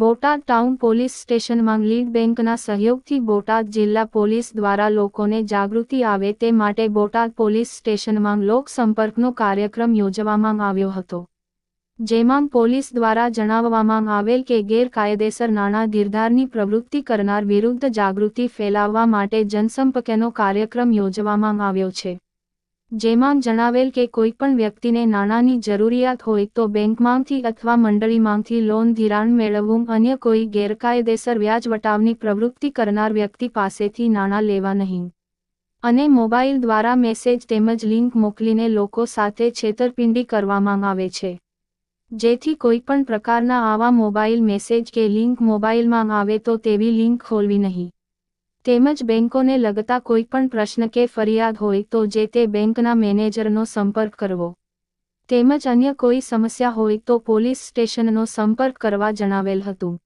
Botad town police સ્ટેશનમાં lead બેંકના સહયોગથી બોટાદ જિલ્લા પોલીસ દ્વારા લોકોને જાગૃતિ આવે તે માટે બોટાદ પોલીસ સ્ટેશનમાં લોકસંપર્કનો કાર્યક્રમ યોજવામાં આવ્યો હતો. જેમાં પોલીસ દ્વારા જણાવવામાં આવેલ કે ગેરકાયદેસર નાણાં ધીરધારની પ્રવૃત્તિ કરનાર વિરુદ્ધ જાગૃતિ ફેલાવવા માટે જનસંપર્કનો કાર્યક્રમ યોજવામાં આવ્યો છે. જેમાં જણાવેલ કે કોઈપણ વ્યક્તિને નાણાંની જરૂરિયાત હોય તો બેંકમાંથી અથવા મંડળીમાંથી લોન ધિરાણ મેળવવું અન્ય કોઈ ગેરકાયદેસર વ્યાજ વટાવની પ્રવૃત્તિ કરનાર વ્યક્તિ પાસેથી નાણાં લેવા નહીં. અને મોબાઈલ દ્વારા મેસેજ તેમજ લિંક મોકલીને લોકો સાથે છેતરપિંડી કરવામાં આવે છે. જેથી કોઈપણ પ્રકારના આવા મોબાઈલ મેસેજ કે લિંક મોબાઈલમાં આવે તો તેવી લિંક ખોલવી નહીં. તેમજ બેંકોને લગતા કોઈપણ પ્રશ્ન કે ફરિયાદ હોય તો જે તે બેંકના મેનેજરનો સંપર્ક કરવો. તેમજ અન્ય કોઈ સમસ્યા હોય તો પોલીસ સ્ટેશનનો સંપર્ક કરવા જણાવેલ હતું.